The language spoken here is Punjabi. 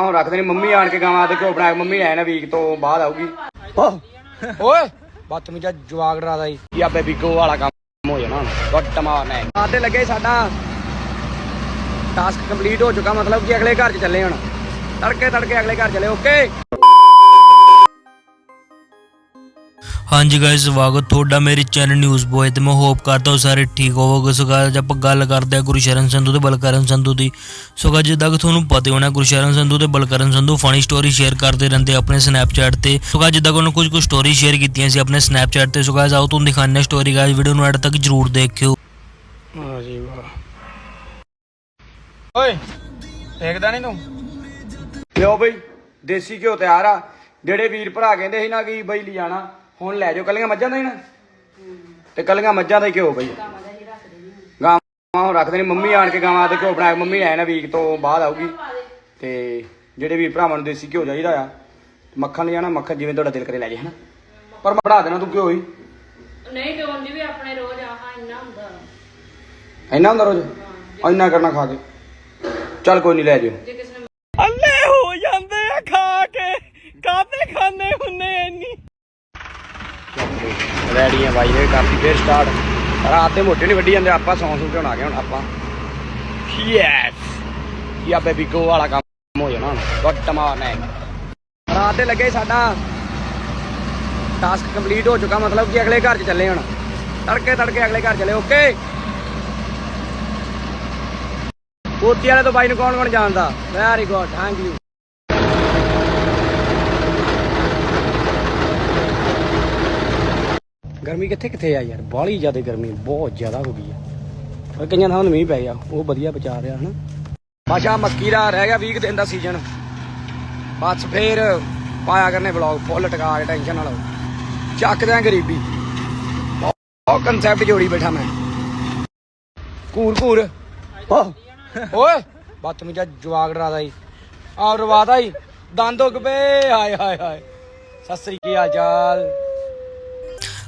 ਗਾਵਾਂ ਹੁਣ ਰੱਖਦੇ ਨੇ। ਮੰਮੀ ਆਣ ਕੇ ਗਾਵਾਂ ਤੇ ਘਿਓ ਬਣਾ ਕੇ ਮੰਮੀ ਨਾ ਵੀਕ ਤੋਂ ਬਾਅਦ ਆਊਗੀ। ਓਏ। ਬਦਤਮੀਜ਼ਾ ਜਵਾਗ ਡਰਾਦਾ ਜੀ ਕੀ ਆ ਬੇਬੀ ਗੋ ਵਾਲਾ ਕੰਮ ਹੋ ਜਾਣਾ। ਗੱਟ ਮਾਰਨਾ ਹੈ ਆਦੇ ਲੱਗੇ ਸਾਡਾ। ਟਾਸਕ ਕੰਪਲੀਟ ਹੋ ਚੁੱਕਾ ਮਤਲਬ ਕਿ ਅਗਲੇ ਘਰ ਚ ਚੱਲੇ ਹੁਣ। ਤੜਕੇ ਤੜਕੇ ਅਗਲੇ ਘਰ ਚੱਲੇ ਓਕੇ ਹਾਂਜੀ ਗਾਇਸ ਸਵਾਗਤ ਤੁਹਾਡਾ ਮੇਰੇ ਚੈਨਲ ਨਿਊਜ਼ ਬੋਏ ਤੇ। ਮੈਂ ਹੋਪ ਕਰਦਾ ਹਾਂ ਸਾਰੇ ਠੀਕ ਹੋਵੋਗੇ। ਸੋ guys, ਆਪਾਂ ਗੱਲ ਕਰਦੇ ਹਾਂ ਗੁਰਸ਼ਰਨ ਸੰਧੂ ਤੇ ਬਲਕਰਨ ਸੰਧੂ ਦੀ। ਸੋ guys, ਜਿੱਦਾਂ ਕਿ ਤੁਹਾਨੂੰ ਪਤਾ ਹੋਣਾ ਗੁਰਸ਼ਰਨ ਸੰਧੂ ਤੇ Balkaran Sandhu funny story share ਕਰਦੇ ਰਹਿੰਦੇ ਆਪਣੇ ਸਨੈਪਚੈਟ ਤੇ। ਸੋ guys, ਜਿੱਦਾਂ ਕਿ ਉਹਨਾਂ ਕੁਝ ਕੁ ਸਟੋਰੀ ਸ਼ੇਅਰ ਕੀਤੀਆਂ ਸੀ ਆਪਣੇ ਸਨੈਪਚੈਟ ਤੇ। ਸੋ guys, ਆਓ ਤੁਹਾਨੂੰ ਦਿਖਾਉਂਦੇ ਸਟੋਰੀ ਗਾਇਸ ਵੀਡੀਓ ਨੂੰ ਐਡ ਤੱਕ ਜਰੂਰ ਦੇਖਿਓ। ਵਾਹ ਜੀ ਵਾਹ। ਓਏ ਦੇਖਦਾ ਨਹੀਂ ਤੂੰ? ਲਿਓ ਬਈ ਦੇਸੀ ਘਿਓ ਤਿਆਰ ਆ। ਜਿਹੜੇ ਵੀਰ ਭਰਾ ਕਹਿੰਦੇ ਸੀ ਨਾ ਕਿ ਬਈ ਲਿਜਾਣਾ ਹੁਣ ਲੈ ਜਾਓ ਕੱਲੀਆਂ ਮੱਝਾਂ ਦਾ ਹੀ ਨਾ। ਤੇ ਕੱਲੀਆਂ ਮੱਝਾਂ ਦਾ ਹੀ ਘਿਓ ਬਈ। ਗਾਵਾਂ ਹੁਣ ਰੱਖਦੇ ਨੇ ਮੰਮੀ ਆਣ ਕੇ ਗਾਵਾਂ ਤੇ ਘਿਓ ਬਣਾ ਕੇ ਮੰਮੀ ਨਾ ਵੀਕ ਤੋਂ ਬਾਅਦ ਆਊਗੀ। ਤੇ ਜਿਹੜੇ ਵੀਰ ਭਰਾਵਾਂ ਨੂੰ ਦੇਸੀ ਘਿਓ ਚਾਹੀਦਾ ਆ ਮੱਖਣ ਲਿਜਾਣਾ ਮੱਖਣ ਜਿਵੇਂ ਤੁਹਾਡਾ ਦਿਲ ਕਰੇ ਲੈ ਜੇ ਹਨਾ? ਪਰ ਮੈਂ ਬਣਾ ਦੇਣਾ ਤੂੰ ਘਿਓ ਹੀ। ਨਹੀਂ ਤੇ ਉਂਝ ਵੀ ਆਪਣੇ ਰੋਜ਼ ਆਹ ਇੰਨਾ ਹੁੰਦਾ। ਇੰਨਾ ਹੁੰਦਾ ਰੋਜ਼? ਇੰਨਾ ਕਰਨਾ ਖਾ ਕੇ। ਚੱਲ ਕੋਈ ਨਹੀਂ ਲੈ ਜਿਓ। ਜੇ ਕਿਸੇ ਨੇ ਅੱਲੇ ਹੋ ਜਾਂਦੇ ਆ ਖਾ ਕੇ। ਕਾਤੇ ਖਾਂਦੇ ਹੁੰਨੇ ਆ ਬਾਈ, ਇਹ ਕਰਤੀ ਫੇਰ ਸਟਾਰਟ ਰਾਤ ਦੇ ਮੋਟੇ ਨਹੀਂ ਵੱਡੀ ਜਾਂਦੇ, ਆਪਾਂ ਸੌਂ ਸੂ ਕੇ ਹੁਣ ਆ ਗਏ ਹੁਣ ਆਪਾਂ। ਯੈਸ ਕੀ ਬੇਬੀ ਗੋ ਵਾਲਾ ਕੰਮ ਹੋ ਜਾਣਾ ਹੁਣ। ਗੱਟ ਮਾਰਨਾ ਰਾਤ ਦੇ ਲੱਗੇ ਸਾਡਾ। ਟਾਸਕ ਕੰਪਲੀਟ ਹੋ ਚੁੱਕਾ, ਮਤਲਬ ਕਿ ਅਗਲੇ ਘਰ ਚ ਚੱਲੇ ਹੁਣ। ਤੜਕੇ ਤੜਕੇ ਅਗਲੇ ਘਰ ਚੱਲੇ ਓਕੇ ਕੋਤੀ ਵਾਲੇ ਤੋਂ ਬਾਈ ਨੂੰ ਕੌਣ ਕੌਣ ਜਾਣਦਾ? ਵੈਰੀ ਗੁੱਡ ਥੈਂਕ ਯੂ ਗਰਮੀ ਕਿੱਥੇ ਕਿੱਥੇ ਆ ਯਾਰ? ਬਾਹਲੀ ਜ਼ਿਆਦਾ ਗਰਮੀ ਬਹੁਤ ਜ਼ਿਆਦਾ ਹੋ ਗਈ ਆ। ਪਰ ਕਈਆਂ ਥਾਂ ਮੀਂਹ ਪੈ ਗਿਆ ਉਹ ਵਧੀਆ ਬਚਾ ਰਿਹਾ ਹਨਾ? ਬਾਸ਼ਾ ਮੱਕੀ ਦਾ ਰਹਿ ਗਿਆ 20 ਦਿਨ ਦਾ ਸੀਜ਼ਨ ਬਸ ਫੇਰ ਪਾਇਆ ਕਰਨੇ ਵਲੌਗ ਫੁੱਲ ਟਕਾ ਕੇ ਟੈਨਸ਼ਨ ਨਾਲ। ਚੱਕਦੇ ਆ ਗਰੀਬੀ। ਬਹੁਤ ਕਨਸੈਪਟ ਜੋੜੀ ਬੈਠਾ ਮੈਂ। ਕੂਰ ਕੂਰ ਓਹ, ਓਏ ਬਦਤਮੀਜ਼ਾ ਜਵਾਗ ਡਰਾਦਾ ਜੀ ਆ ਰਵਾਦਾ ਜੀ ਦੰਦ ਉੱਗ ਪਏ। ਹਾਏ ਹਾਏ ਹਾਏ। ਸਤਿ ਸ੍ਰੀ ਅਕਾਲ